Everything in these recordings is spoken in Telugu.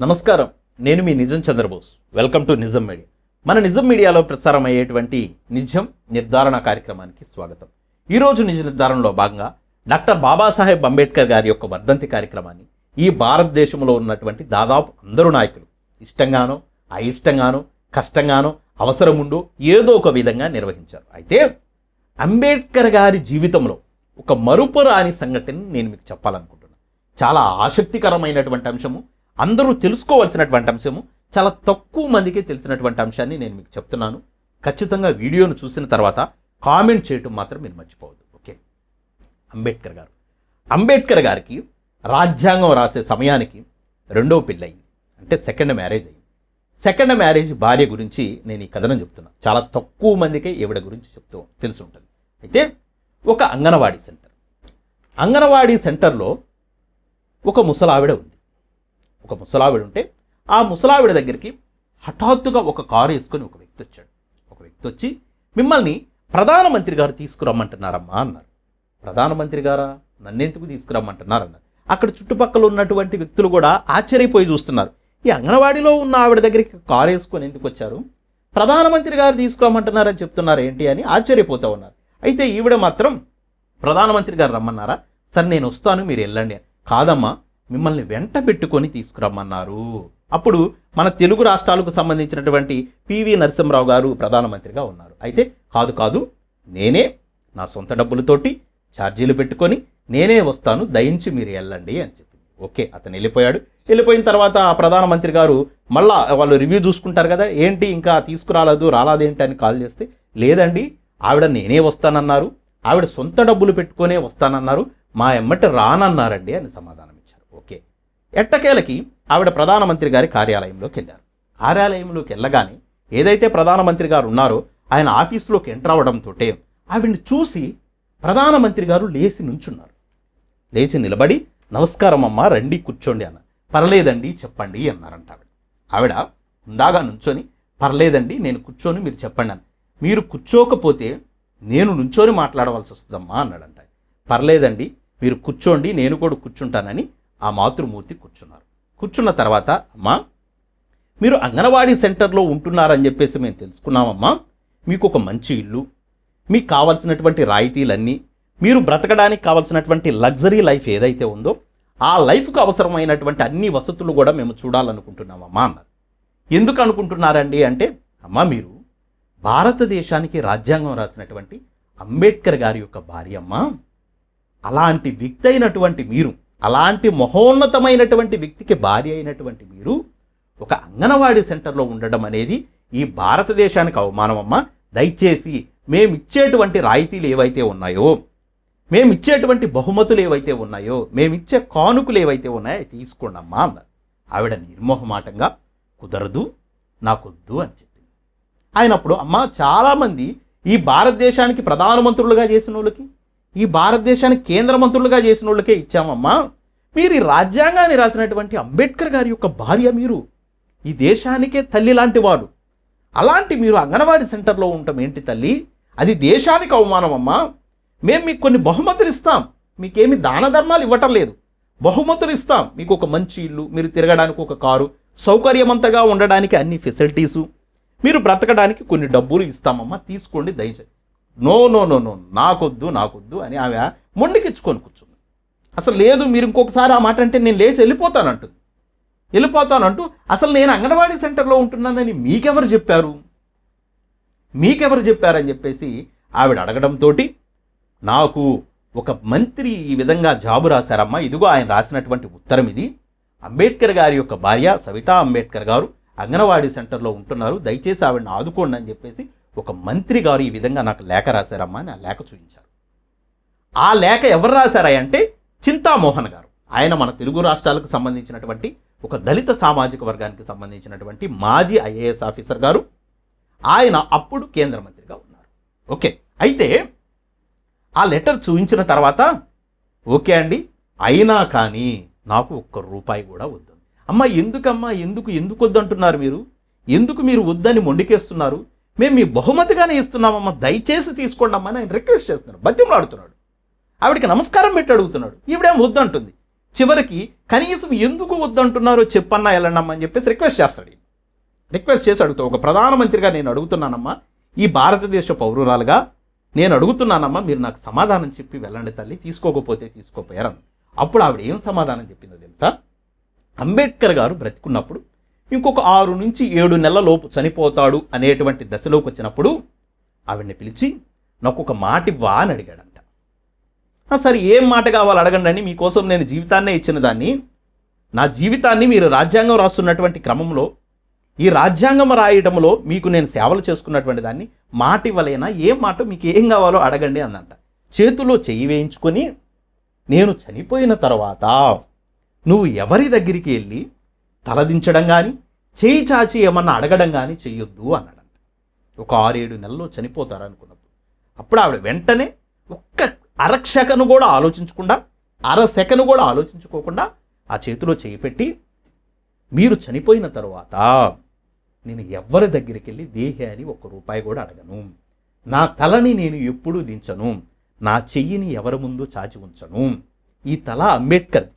నమస్కారం. నేను మీ Nijam Chandrabose. Welcome to Nijam media. మన నిజం మీడియాలో ప్రసారం అయ్యేటువంటి నిజం నిర్ధారణ కార్యక్రమానికి స్వాగతం. ఈరోజు నిజ నిర్ధారణలో భాగంగా డాక్టర్ బాబాసాహెబ్ అంబేద్కర్ గారి యొక్క వర్ధంతి కార్యక్రమాన్ని ఈ భారతదేశంలో ఉన్నటువంటి దాదాపు అందరూ నాయకులు ఇష్టంగానో అయిష్టంగానో కష్టంగానో అవసరముండో ఏదో ఒక విధంగా నిర్వహించారు. అయితే అంబేద్కర్ గారి జీవితంలో ఒక మరుపురాని సంఘటన నేను మీకు చెప్పాలనుకుంటున్నాను చాలా ఆసక్తికరమైనటువంటి అంశము. అందరూ తెలుసుకోవాల్సినటువంటి అంశము చాలా తక్కువ మందికి తెలిసినటువంటి అంశాన్ని నేను మీకు చెప్తున్నాను. ఖచ్చితంగా వీడియోను చూసిన తర్వాత కామెంట్ చేయటం మాత్రం మీరు మర్చిపోవద్దు. ఓకే? అంబేద్కర్ గారు. అంబేద్కర్ గారికి రాజ్యాంగం రాసే సమయానికి రెండో పెళ్ళయింది. అంటే సెకండ్ మ్యారేజ్ అయింది. సెకండ్ మ్యారేజ్ భార్య గురించి నేను ఈ కథనం చెప్తున్నా. చాలా తక్కువ మందికే ఈవిడ గురించి చెప్తూ తెలిసి ఉంటుంది అయితే ఒక అంగన్వాడీ సెంటర్. అంగన్వాడీ సెంటర్లో ఒక ముసలావిడ ఉంది. ఒక ముసలావిడ ఉంటే ఆ ముసలావిడ దగ్గరికి హఠాత్తుగా ఒక కారు వేసుకొని ఒక వ్యక్తి వచ్చాడు. ఒక వ్యక్తి వచ్చి మిమ్మల్ని ప్రధానమంత్రి గారు తీసుకురమ్మంటున్నారమ్మా అన్నారు. ప్రధానమంత్రి గారా? నన్నెందుకు తీసుకురమ్మంటున్నారు? అన్నారు. అక్కడ చుట్టుపక్కల ఉన్నటువంటి వ్యక్తులు కూడా ఆశ్చర్యపోయి చూస్తున్నారు. ఈ అంగన్వాడీలో ఉన్న ఆవిడ దగ్గరికి కారు వేసుకొని ఎందుకు వచ్చారు? ప్రధానమంత్రి గారు తీసుకురమ్మంటున్నారని చెప్తున్నారు ఏంటి అని ఆశ్చర్యపోతూ ఉన్నారు. అయితే ఈవిడ మాత్రం ప్రధానమంత్రి గారు రమ్మన్నారా? సరే నేను వస్తాను మీరు వెళ్ళండి అని. కాదమ్మా మిమ్మల్ని వెంట పెట్టుకొని తీసుకురమ్మన్నారు. అప్పుడు మన తెలుగు రాష్ట్రాలకు సంబంధించినటువంటి పివి నరసింహరావు గారు ప్రధానమంత్రిగా ఉన్నారు. అయితే కాదు కాదు నేనే నా సొంత డబ్బులతోటి ఛార్జీలు పెట్టుకొని నేనే వస్తాను దయించి మీరు వెళ్ళండి అని చెప్పింది. ఓకే అతను వెళ్ళిపోయాడు. వెళ్ళిపోయిన తర్వాత ఆ ప్రధానమంత్రి గారు మళ్ళా వాళ్ళు రివ్యూ చూసుకుంటారు కదా ఏంటి ఇంకా తీసుకురాలేదు రాలేదేంటి అని కాల్ చేస్తే లేదండి ఆవిడ నేనే వస్తానన్నారు ఆవిడ సొంత డబ్బులు పెట్టుకొనే వస్తానన్నారు మా ఎమ్మట రానన్నారండి అని సమాధానం ఎట్టకేలకి ఆవిడ ప్రధానమంత్రి గారి కార్యాలయంలోకి వెళ్ళారు కార్యాలయంలోకి వెళ్ళగానే ఏదైతే ప్రధానమంత్రి గారు ఉన్నారో ఆయన ఆఫీస్లోకి ఎంటర్ అవడంతో ఆవిడని చూసి ప్రధానమంత్రి గారు లేచి నుంచున్నారు. లేచి నిలబడి నమస్కారం అమ్మా రండి కూర్చోండి అన్న పర్లేదండి చెప్పండి అన్నారంట ఆవిడ. ఆవిడ ఉందాగా నుంచొని పర్లేదండి నేను కూర్చొని మీరు చెప్పండి అన్న మీరు కూర్చోకపోతే నేను నుంచొని మాట్లాడవలసి వస్తుందమ్మా అన్నాడంట పర్లేదండి మీరు కూర్చోండి నేను కూడా కూర్చుంటానని ఆ మాతృమూర్తి కూర్చున్నారు. కూర్చున్న తర్వాత అమ్మా మీరు అంగన్వాడీ సెంటర్లో ఉంటున్నారని చెప్పేసి మేము తెలుసుకున్నామమ్మా. మీకు ఒక మంచి ఇల్లు మీకు కావాల్సినటువంటి రాయితీలన్నీ మీరు బ్రతకడానికి కావాల్సినటువంటి లగ్జరీ లైఫ్ ఏదైతే ఉందో ఆ లైఫ్కు అవసరమైనటువంటి అన్ని వసతులు కూడా మేము చూడాలనుకుంటున్నామమ్మా అన్నారు. ఎందుకు అనుకుంటున్నారండి అంటే అమ్మా మీరు భారతదేశానికి రాజ్యాంగం రాసినటువంటి అంబేద్కర్ గారి యొక్క భార్య అమ్మ. అలాంటి వ్యక్తి అయినటువంటి మీరు అలాంటి మహోన్నతమైనటువంటి వ్యక్తికి భార్య అయినటువంటి మీరు ఒక అంగన్వాడీ సెంటర్లో ఉండడం అనేది ఈ భారతదేశానికి అవమానమమ్మా. దయచేసి మేమిచ్చేటువంటి రాయితీలు ఏవైతే ఉన్నాయో మేమిచ్చేటువంటి బహుమతులు ఏవైతే ఉన్నాయో మేమిచ్చే కానుకలు ఏవైతే ఉన్నాయో తీసుకోండి అమ్మా అన్నారు. ఆవిడ నిర్మోహమాటంగా కుదరదు నాకొద్దు అని చెప్పింది. ఆయన అప్పుడు అమ్మ చాలామంది ఈ భారతదేశానికి ప్రధానమంత్రులుగా చేసిన వాళ్ళకి ఈ భారతదేశానికి కేంద్ర మంత్రులుగా చేసిన వాళ్ళకే ఇచ్చామమ్మా. మీరు ఈ రాజ్యాంగాన్ని రాసినటువంటి అంబేద్కర్ గారి యొక్క భార్య మీరు. ఈ దేశానికే తల్లి లాంటి వాడు. అలాంటి మీరు అంగన్వాడీ సెంటర్లో ఉండటం ఏంటి తల్లి? అది దేశానికి అవమానం అమ్మా మేము మీకు కొన్ని బహుమతులు ఇస్తాం. మీకేమి దాన ధర్మాలు ఇవ్వటం లేదు. బహుమతులు ఇస్తాం. మీకు ఒక మంచి ఇల్లు మీరు తిరగడానికి ఒక కారు సౌకర్యవంతంగా ఉండడానికి అన్ని ఫెసిలిటీసు. మీరు బ్రతకడానికి కొన్ని డబ్బులు ఇస్తామమ్మా. తీసుకోండి దయచేసి. నో నో నో నో నాకొద్దు నాకొద్దు అని ఆమె మొండికిచ్చుకొని కూర్చుంది. అసలు లేదు మీరు ఇంకొకసారి ఆ మాట అంటే నేను లేచి వెళ్ళిపోతానంటుంది వెళ్ళిపోతానంటూ అసలు నేను అంగన్వాడీ సెంటర్లో ఉంటున్నానని మీకెవరు చెప్పారు? మీకెవరు చెప్పారని చెప్పేసి ఆవిడ అడగడంతో నాకు ఒక మంత్రి ఈ విధంగా జాబు రాశారమ్మా ఇదిగో ఆయన రాసినటువంటి ఉత్తరం ఇది. అంబేద్కర్ గారి యొక్క భార్య సవితా అంబేద్కర్ గారు అంగన్వాడీ సెంటర్లో ఉంటున్నారు దయచేసి ఆవిడని ఆదుకోండి అని చెప్పేసి ఒక మంత్రి గారు ఈ విధంగా నాకు లేఖ రాశారమ్మా అని ఆ లేఖ చూపించారు. ఆ లేఖ ఎవరు రాశారా అంటే చింతామోహన్ గారు. ఆయన మన తెలుగు రాష్ట్రాలకు సంబంధించినటువంటి ఒక దళిత సామాజిక వర్గానికి సంబంధించినటువంటి మాజీ ఐఏఎస్ ఆఫీసర్ గారు. ఆయన అప్పుడు కేంద్ర మంత్రిగా ఉన్నారు. ఓకే అయితే ఆ లెటర్ చూపించిన తర్వాత ఓకే అండి అయినా కానీ నాకు ఒక్క రూపాయి కూడా వద్దు. అమ్మ ఎందుకమ్మా ఎందుకు ఎందుకు వద్దంటున్నారు మీరు? ఎందుకు మీరు వద్దని మొండికేస్తున్నారు? మేము మీ బహుమతిగానే ఇస్తున్నామమ్మా దయచేసి తీసుకోండి అమ్మా అని ఆయన రిక్వెస్ట్ చేస్తున్నారు బతిమలాడుతున్నాడు ఆవిడకి నమస్కారం పెట్టి అడుగుతున్నాడు. ఈవిడేం వద్దంటుంది. చివరికి కనీసం ఎందుకు వద్దంటున్నారో చెప్పన్నా వెళ్ళండమ్మా అని చెప్పేసి రిక్వెస్ట్ చేస్తాడు రిక్వెస్ట్ చేసి అడుగుతా ఒక ప్రధానమంత్రిగా నేను అడుగుతున్నానమ్మా ఈ భారతదేశ పౌరురాలుగా నేను అడుగుతున్నానమ్మా మీరు నాకు సమాధానం చెప్పి వెళ్ళండి తల్లి తీసుకోకపోతే తీసుకోపోయారని. అప్పుడు ఆవిడ ఏం సమాధానం చెప్పిందో తెలుసా? అంబేద్కర్ గారు బ్రతికున్నప్పుడు ఇంకొక ఆరు నుంచి ఏడు నెలలలోపు చనిపోతాడు అనేటువంటి దశలోకి వచ్చినప్పుడు ఆవిడ్ని పిలిచి నాకు ఒక మాట ఇవ్వా అని అడిగాడంట. "ఆ, సరే ఏం మాట కావాలి అడగండి అని మీకోసం నేను జీవితాన్నే ఇచ్చిన దాన్ని నా జీవితాన్ని మీరు రాజ్యాంగం రాస్తున్నటువంటి క్రమంలో ఈ రాజ్యాంగం రాయడంలో మీకు నేను సేవలు చేసుకున్నటువంటి దాన్ని మాట ఇవ్వలేనా ఏం మాట మీకు ఏం కావాలో అడగండి అందంట చేతిలో చెయ్యి వేయించుకొని నేను చనిపోయిన తర్వాత నువ్వు ఎవరి దగ్గరికి వెళ్ళి తలదించడం కానీ చేయి చాచి ఏమన్నా అడగడం కానీ చెయ్యొద్దు అన్నాడంట. ఒక ఆరేడు నెలల్లో చనిపోతారు అనుకున్నప్పుడు అప్పుడు ఆవిడ వెంటనే ఒక్క అరక్షకను కూడా ఆలోచించకుండా అర సెకను కూడా ఆలోచించుకోకుండా ఆ చేతిలో చేయి పెట్టి మీరు చనిపోయిన తరువాత నేను ఎవరి దగ్గరికి వెళ్ళి దేహి అని ఒక్క రూపాయి కూడా అడగను. నా తలని నేను ఎప్పుడూ దించను. నా చెయ్యిని ఎవరి ముందు చాచి ఉంచను. ఈ తల అంబేద్కర్ది.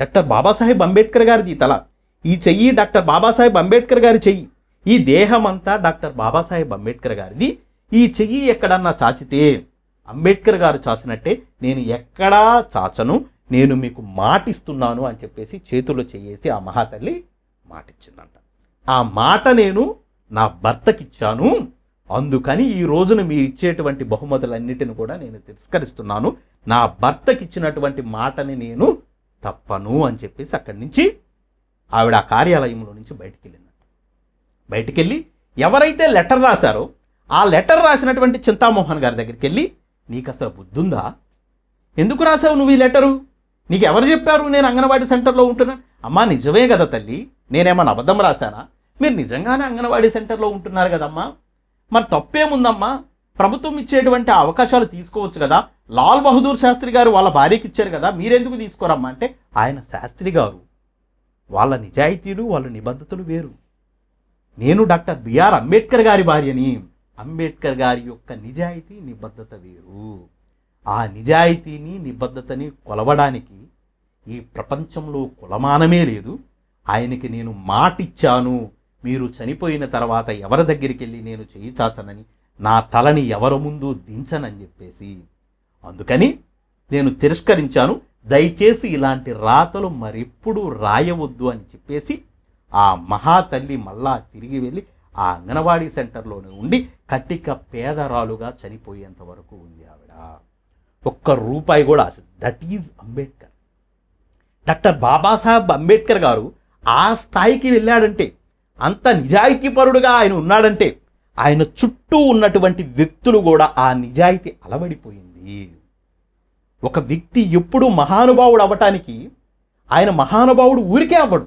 డాక్టర్ బాబాసాహెబ్ అంబేద్కర్ గారిది తల. ఈ చెయ్యి డాక్టర్ బాబాసాహెబ్ అంబేద్కర్ గారి చెయ్యి. ఈ దేహం అంతా డాక్టర్ బాబాసాహెబ్ అంబేద్కర్ గారిది. ఈ చెయ్యి ఎక్కడన్నా చాచితే అంబేద్కర్ గారు చాచినట్టే నేను ఎక్కడా చాచను నేను మీకు మాటిస్తున్నాను అని చెప్పేసి చేతులు చేయేసి ఆ మహాతల్లి మాటిచ్చిందంట. ఆ మాట నేను నా భర్తకిచ్చాను. అందుకని ఈ రోజున మీరు ఇచ్చేటువంటి బహుమతులన్నిటిని కూడా నేను తిరస్కరిస్తున్నాను. నా భర్తకిచ్చినటువంటి మాటని నేను తప్పను అని చెప్పేసి అక్కడి నుంచి ఆవిడ ఆ కార్యాలయంలో నుంచి బయటికి వెళ్ళిందంట బయటికి వెళ్ళి ఎవరైతే లెటర్ రాశారో ఆ లెటర్ రాసినటువంటి చింతామోహన్ గారి దగ్గరికి వెళ్ళి నీకు అసలు బుద్ధుందా? ఎందుకు రాసావు నువ్వు ఈ లెటరు? నీకు ఎవరు చెప్పారు నేను అంగన్వాడీ సెంటర్లో ఉంటున్నా? అమ్మా నిజమే కదా తల్లి. నేనేమన్నా అబద్ధం రాశానా? మీరు నిజంగానే అంగన్వాడీ సెంటర్లో ఉంటున్నారు కదమ్మా? మరి తప్పేముందమ్మా? ప్రభుత్వం ఇచ్చేటువంటి అవకాశాలు తీసుకోవచ్చు కదా. లాల్ బహదూర్ శాస్త్రి గారు వాళ్ళ భార్యకి ఇచ్చారు కదా మీరెందుకు తీసుకోరమ్మా అంటే ఆయన శాస్త్రి గారు. వాళ్ళ నిజాయితీలు వాళ్ళ నిబద్ధతలు వేరు. నేను డాక్టర్ బిఆర్ అంబేద్కర్ గారి భార్యని అంబేద్కర్ గారి యొక్క నిజాయితీ నిబద్ధత వేరు. ఆ నిజాయితీని నిబద్ధతని కొలవడానికి ఈ ప్రపంచంలో కులమానమే లేదు. ఆయనకి నేను మాటిచ్చాను. మీరు చనిపోయిన తర్వాత ఎవరి దగ్గరికి వెళ్ళి నేను చేయి చాచనని నా తలని ఎవరి ముందు దించనని చెప్పేసి అందుకని నేను తిరస్కరించాను. దయచేసి ఇలాంటి రాతలు మరెప్పుడూ రాయవద్దు అని చెప్పేసి ఆ మహాతల్లి మళ్ళా తిరిగి వెళ్ళి ఆ అంగన్వాడీ సెంటర్లోనే ఉండి కట్టిక పేదరాలుగా చనిపోయేంత వరకు ఉంది ఆవిడ. ఒక్క రూపాయి కూడా ఆశ that is Ambedkar doctor Babasaheb Ambedkar garu ఆ స్థాయికి వెళ్ళాడంటే అంత నిజాయితీపరుడుగా ఆయన ఉన్నాడంటే ఆయన చుట్టూ ఉన్నటువంటి వ్యక్తులు కూడా ఆ నిజాయితీ అలవడిపోయింది. ఒక వ్యక్తి ఎప్పుడూ మహానుభావుడు అవ్వటానికి ఆయన మహానుభావుడు ఊరికే అవ్వడు.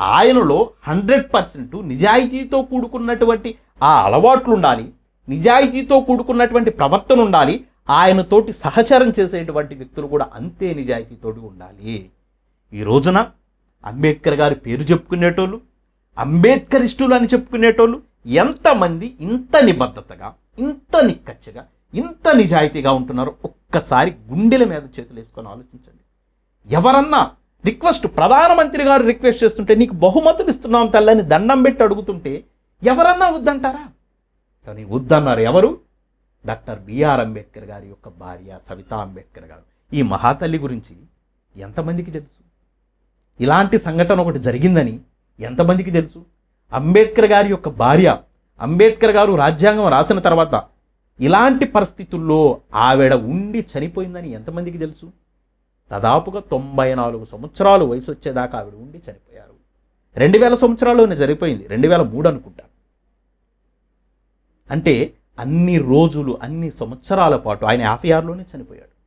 ఆయనలో హండ్రెడ్ పర్సెంట్ నిజాయితీతో కూడుకున్నటువంటి ఆ అలవాట్లు ఉండాలి నిజాయితీతో కూడుకున్నటువంటి ప్రవర్తన ఉండాలి ఆయనతోటి సహచరం చేసేటువంటి వ్యక్తులు కూడా అంతే నిజాయితీతోటి ఉండాలి. ఈ రోజున అంబేద్కర్ గారి పేరు చెప్పుకునేటోళ్ళు అంబేద్కరిస్టులు అని చెప్పుకునేటోళ్ళు ఎంతమంది ఇంత నిబద్ధతగా ఇంత నిక్కచ్చగా ఇంత నిజాయితీగా ఉంటున్నారో ఒక్కసారి గుండెల మీద చేతులు వేసుకొని ఆలోచించండి. ఎవరన్నా రిక్వెస్ట్ ప్రధానమంత్రి గారు రిక్వెస్ట్ చేస్తుంటే నీకు బహుమతులు ఇస్తున్నాం తల్లని దండం పెట్టి అడుగుతుంటే ఎవరన్నా వద్దంటారా? కానీ వద్దన్నారు ఎవరు? డాక్టర్ బిఆర్ అంబేద్కర్ గారి యొక్క భార్య సవితా అంబేద్కర్ గారు. ఈ మహాతల్లి గురించి ఎంతమందికి తెలుసు? ఇలాంటి సంఘటన ఒకటి జరిగిందని ఎంతమందికి తెలుసు? అంబేద్కర్ గారి యొక్క భార్య అంబేద్కర్ గారు రాజ్యాంగం రాసిన తర్వాత ఇలాంటి పరిస్థితుల్లో ఆవిడ ఉండి చనిపోయిందని ఎంతమందికి తెలుసు? దాదాపుగా తొంభై నాలుగు సంవత్సరాలు వయసు వచ్చేదాకా ఆవిడ ఉండి చనిపోయారు. రెండు వేల సంవత్సరాల్లోనే జరిగిపోయింది. రెండు వేల మూడు అనుకుంటా. అంటే అన్ని రోజులు అన్ని సంవత్సరాల పాటు ఆయన యాభై ఆరులోనే చనిపోయాడు.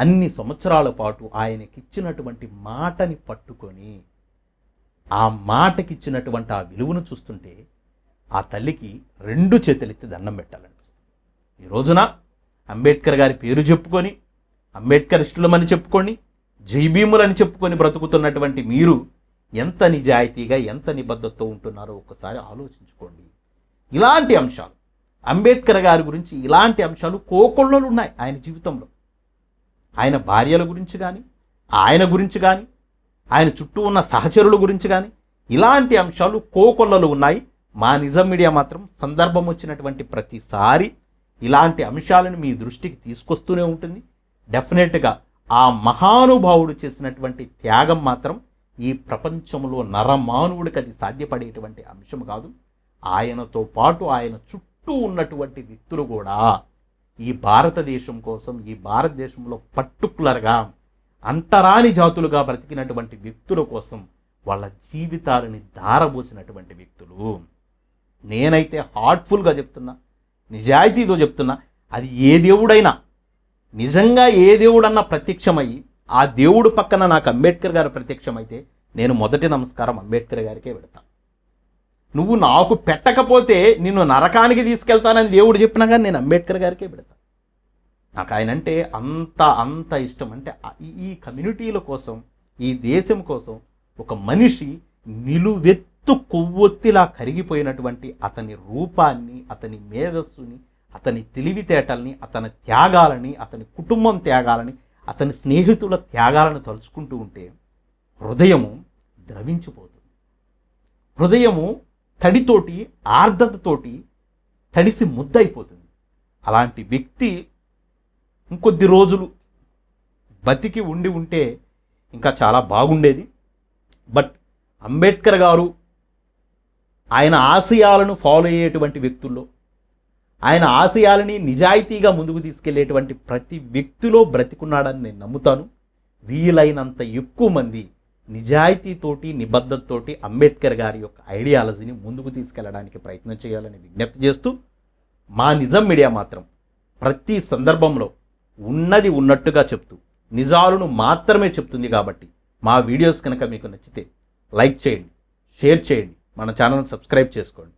అన్ని సంవత్సరాల పాటు ఆయనకిచ్చినటువంటి మాటని పట్టుకొని ఆ మాటకిచ్చినటువంటి ఆ విలువను చూస్తుంటే ఆ తల్లికి రెండు చేతులెత్తి దండం పెట్టాలనిపిస్తుంది. ఈ రోజున అంబేద్కర్ గారి పేరు చెప్పుకొని అంబేద్కర్ ఇష్టలమని చెప్పుకొని జైభీములని చెప్పుకొని బ్రతుకుతున్నటువంటి మీరు ఎంత నిజాయితీగా ఎంత నిబద్ధతతో ఉంటున్నారో ఒక్కసారి ఆలోచించుకోండి. ఇలాంటి అంశాలు అంబేద్కర్ గారి గురించి ఇలాంటి అంశాలు కోకొళ్ళలు ఉన్నాయి ఆయన జీవితంలో. ఆయన భార్యల గురించి కానీ ఆయన గురించి కానీ ఆయన చుట్టూ ఉన్న సహచరుల గురించి కానీ ఇలాంటి అంశాలు కోకొల్లలు ఉన్నాయి. మా నిజం మీడియా మాత్రం సందర్భం వచ్చినటువంటి ప్రతిసారి ఇలాంటి అంశాలను మీ దృష్టికి తీసుకొస్తూనే ఉంటుంది. డెఫినెట్గా ఆ మహానుభావుడు చేసినటువంటి త్యాగం మాత్రం ఈ ప్రపంచంలో నరమానవుడికి అది సాధ్యపడేటువంటి అంశం కాదు. ఆయనతో పాటు ఆయన చుట్టూ ఉన్నటువంటి వ్యక్తులు కూడా ఈ భారతదేశం కోసం ఈ భారతదేశంలో పర్టికులర్గా అంతరాని జాతులుగా బ్రతికినటువంటి వ్యక్తుల కోసం వాళ్ళ జీవితాలని దారబోసినటువంటి వ్యక్తులు. నేనైతే హార్ట్ఫుల్గా చెప్తున్నా నిజాయితీతో చెప్తున్నా అది ఏ దేవుడైనా నిజంగా ఏ దేవుడన్నా ప్రత్యక్షమై ఆ దేవుడు పక్కన నాకు అంబేద్కర్ గారు ప్రత్యక్షమైతే నేను మొదటి నమస్కారం అంబేద్కర్ గారికే పెడతా. నువ్వు నాకు పెట్టకపోతే నిన్ను నరకానికి తీసుకెళ్తానని దేవుడు చెప్పినా కానీ నేను అంబేద్కర్ గారికే పెడతా. నాకు ఆయన అంటే అంత అంత ఇష్టం. అంటే ఈ- ఈ కమ్యూనిటీల కోసం ఈ దేశం కోసం ఒక మనిషి నిలువెత్తు కొవ్వొత్తిలా కరిగిపోయినటువంటి అతని రూపాన్ని అతని మేధస్సుని అతని తెలివితేటల్ని అతని త్యాగాలని అతని కుటుంబం త్యాగాలని అతని స్నేహితుల త్యాగాలను తలుచుకుంటూ ఉంటే హృదయము ద్రవించిపోతుంది. హృదయము తడితోటి ఆర్ద్రతతోటి తడిసి ముద్దయిపోతుంది. అలాంటి వ్యక్తి ఇంకొద్ది రోజులు బతికి ఉండి ఉంటే ఇంకా చాలా బాగుండేది. బట్ అంబేద్కర్ గారు ఆయన ఆశయాలను ఫాలో అయ్యేటువంటి వ్యక్తుల్లో ఆయన ఆశయాలని నిజాయితీగా ముందుకు తీసుకెళ్ళేటువంటి ప్రతి వ్యక్తిలో బ్రతికున్నాడని నేను నమ్ముతాను. వీలైనంత ఎక్కువ మంది నిజాయితీతోటి నిబద్ధతతోటి అంబేద్కర్ గారి యొక్క ఐడియాలజీని ముందుకు తీసుకెళ్ళడానికి ప్రయత్నం చేయాలని విజ్ఞప్తి చేస్తూ మా నిజం మీడియా మాత్రం ప్రతి సందర్భంలో ఉన్నది ఉన్నట్టుగా చెప్తూ నిజాలను మాత్రమే చెప్తుంది కాబట్టి మా వీడియోస్ కనుక మీకు నచ్చితే లైక్ చేయండి షేర్ చేయండి మన ఛానల్ సబ్స్క్రైబ్ చేసుకోండి.